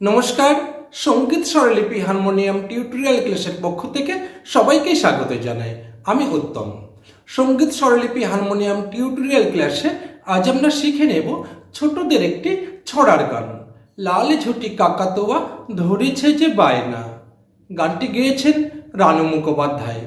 নমস্কার, সংগীত স্বরলিপি হারমোনিয়াম টিউটোরিয়াল ক্লাসের পক্ষ থেকে সবাইকে স্বাগত জানাই। আমি উত্তম। সংগীত স্বরলিপি হারমোনিয়াম টিউটোরিয়াল ক্লাসে আজ আমরা শিখে নেব ছোটদের একটি ছড়ার গান। লাল ঝুটি কাকাতোয়া ধরেছে যে বায়না। গানটি গেয়েছেন রানু মুখোপাধ্যায়।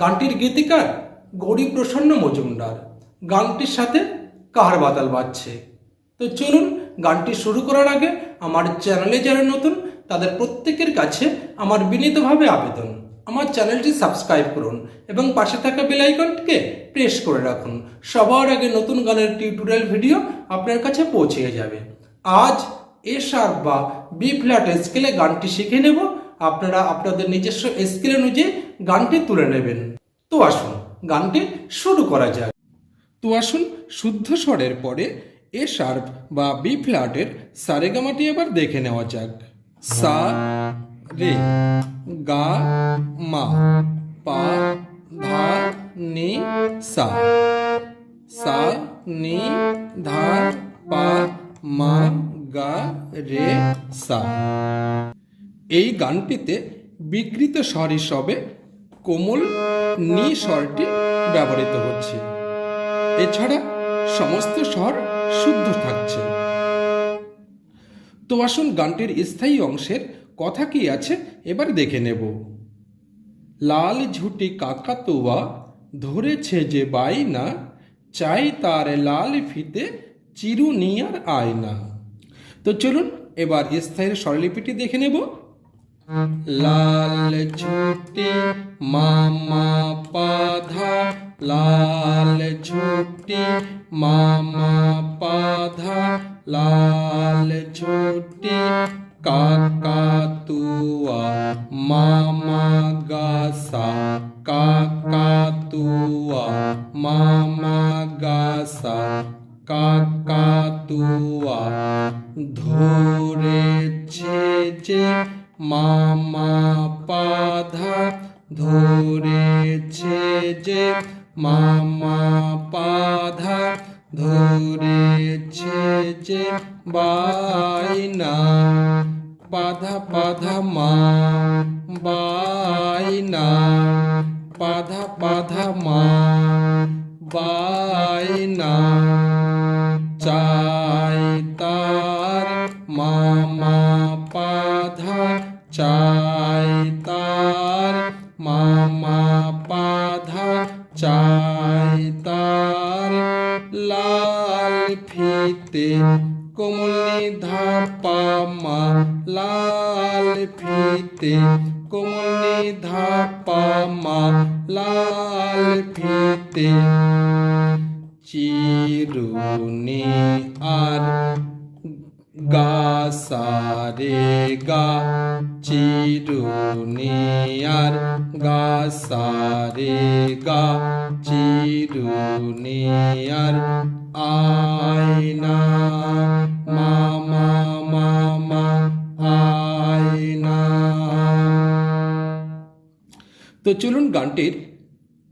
গানটির গীতিকার গৌরী প্রসন্ন মজুমদার। গানটির সাথে কাহার বাতাল বাজছে? তো চলুন গানটি শুরু করার আগে আমার চ্যানেলে যারা নতুন, তাদের প্রত্যেকের কাছে আমার বিনীতভাবে আবেদন। আমার চ্যানেলটি সাবস্ক্রাইব করুন এবং পাশে থাকা বেল আইকনটিকে প্রেস করে রাখুন। সবার আগে নতুন গানের টিউটোরিয়াল ভিডিও আপনার কাছে পৌঁছে যাবে। আজ এ শার্প বা বি ফ্ল্যাট স্কেলে গানটি শিখে নেব। আপনারা আপনাদের নিজস্ব স্কেল অনুযায়ী গানটি তুলে নেবেন। তো আসুন, গানটি শুরু করা যাক। তো আসুন, শুদ্ধ স্বরের পরে এ শার্প বা বি ফ্ল্যাটের সারেগামাটি এবার দেখে নেওয়া যাক। সা, রে, গা, মা, পা, ধা, নি, সা। সা, নি, ধা, পা, মা, গা, রে, সা। এই গানটিতে বিকৃত স্বর হিসাবে কোমল নি স্বরটি ব্যবহৃত হচ্ছে। এছাড়া সমস্ত স্বর শুদ্ধ থাকছে। তো আসুন গানটির স্থায়ী অংশের কথা কি আছে এবার দেখে নেব। লাল ঝুটি কাকাতুয়া ধরেছে যে বাইনা চাই তার লাল ফিতে চিরুনিয়ার আয়না। তো চলুন এবার স্থায়ীর স্বরলিপিটি দেখে নেব। লাল ঝুটি মামা পাধা লাল ঝুটি, মামা পাধা লাল ঝুটি কাকাতুয়া মামা গাসা কাকাতুয়া মামা গাসা কাকাতুয়া ধরেছে যে মামা চাই তার লাল ফিতে, কোমলি ধাপা লাল ফিতে, কোমলি ধাপা লাল ফিতে। চিরুনি আর গা সারে গা চিরুনি আর গা সারে গা চিরুনি আর আয়না মামা মামা আয়না। তো চলুন গানটির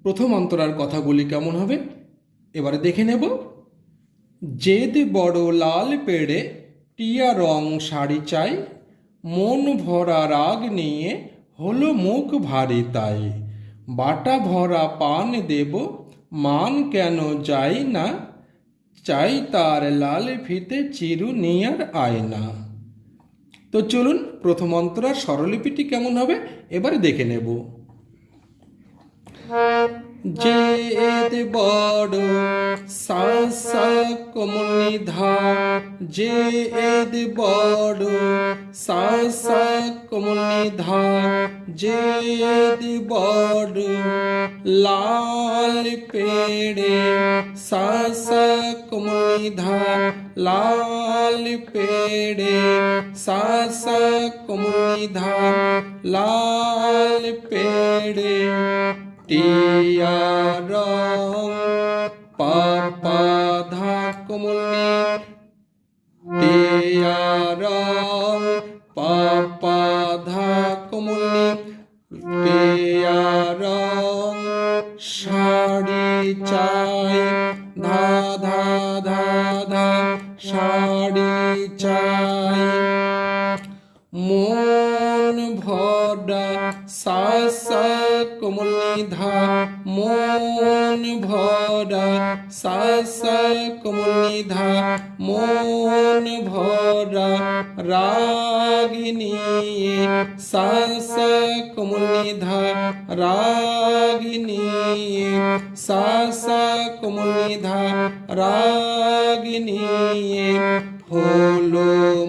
প্রথম অন্তরার কথাগুলি কেমন হবে? এবারে দেখে নেব। জেদ বড় লাল পেড়ে, টিয়া রং শাড়ি চাই মন ভরা রাগ নিয়ে হলো মুখ ভারী তাই। বাটা ভরা পান দেব, মান কেন যাই না? চাই তার লাল ফিতে চিরু নিয়ার আয়না। তো চলুন প্রথম অন্তরার স্বরলিপিটি কেমন হবে? এবারে দেখে নেব। জেদ বড় সা সা কমলি ধা জেদ বড় সা সা কমলি ধা জেদ বড় লাল পেড়ে সা সা কমলি ধা লাল পেড়ে সা সা কমলি ধা লাল পেড়ে টিয়া রং পাপা ধা কমলি টিয়া রং পাপা ধা কমলি টিয়া রং শাড়ি চাই মন ভরা সা সা কোমল নিধা মন ভরা রাগিনী সা সা কোমল নিধা রাগিনী সা সা কোমল নিধা রাগিনী হলো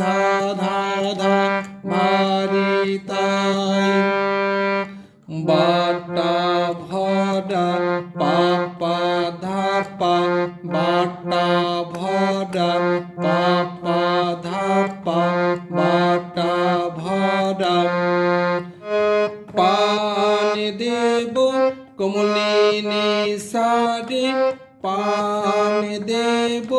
ধা ধা ধা ভারী তাই বাটা ভরা, পাপা ধাপা, বাটা ভরা, পাপা ধাপা, বাটা ভরা। পান দেব কমলিনী সারে, পান দেব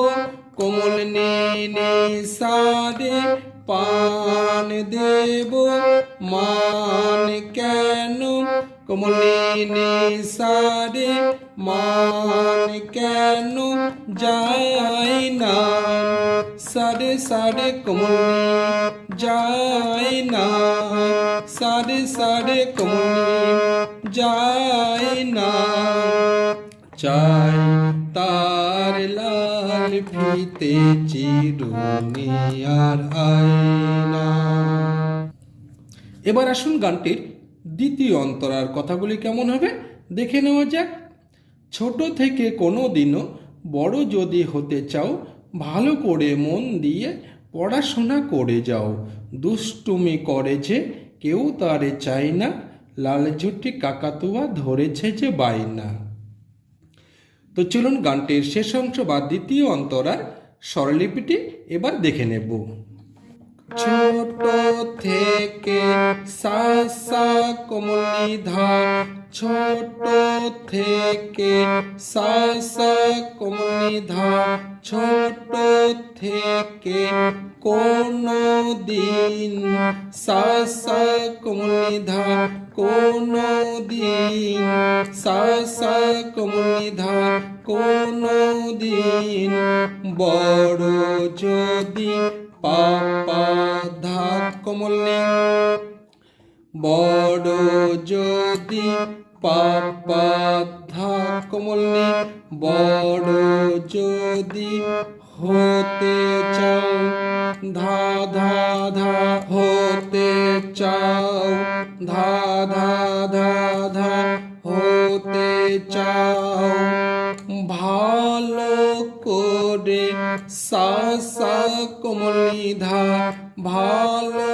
কমলিনী সারে পান দেব মান কেন কমলিনী সারে মান কেন যায় না সারে সারে কমলি যায় না সারে সারে কমলি যায় না চাই তার লাল এবার আসুন গানটির দ্বিতীয় অন্তরার কথাগুলি কেমন হবে? দেখে নেওয়া যাক। ছোট থেকে কোনো দিনও বড় যদি হতে চাও, ভালো করে মন দিয়ে পড়াশোনা করে যাও। দুষ্টুমি করে যে কেউ তারে চায় না, লাল ঝুটি কাকাতুয়া ধরেছে যে বাইনা তো চলুন গানটির শেষ অংশ বা দ্বিতীয় অন্তরার স্বরলিপিটি এবার দেখে নেব। ছোট থেকে সা সা কোমলি ধা ছোট থেকে সা সা কোমলি ধা ছোট থেকে কোনো দিন সা সা কোমলি ধা কোনো দিন সা সা কোমলি ধা কোনো দিন বড় যদি পাপা ধা কমলি, বড় যদি পাপা ধা কমলি, বড় যদি হতে চাও কোমলি ধা ভালো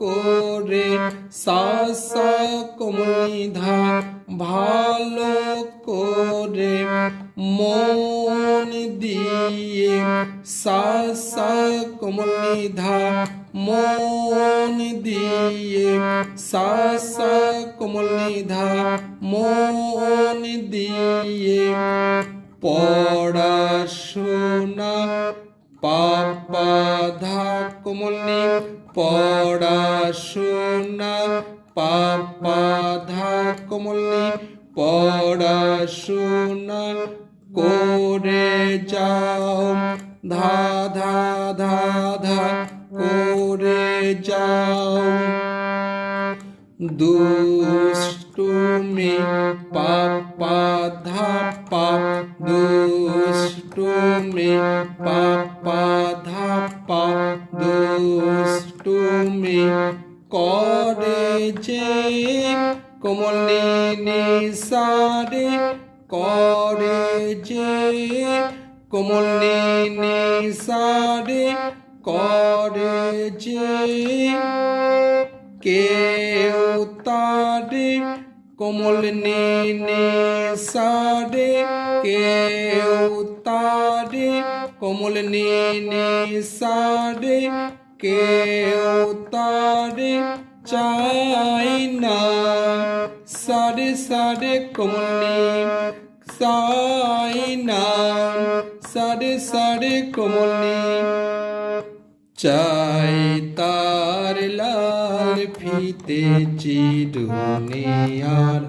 করে সা সা কোমলি ধা ভালো করে মন দিয়ে সা সা কোমলি ধা মন দিয়ে সা সা কোমলি মন দিয়ে পড়াশোনা কোমলি পড়াশোনা পাপা ধা কোমলি পড়াশোনা করে যাও। ধা ধা ধা ধা করে যাও। দুষ্টুমি পাপা ধাপা দুষ্টুমি, পাপা দুষ্টুমি করে যে কমলিনী সারে করে যে কমলিনী সারে করে যে কেউ তারে কোমল নে সারে কেউ তারে কোমল নে সারে কেউ তারে চাই না? সারে সারে কোমল সাই না। সারে সারে কোমল চাই তার লাল ফি গাইতেছি দুনিয়ার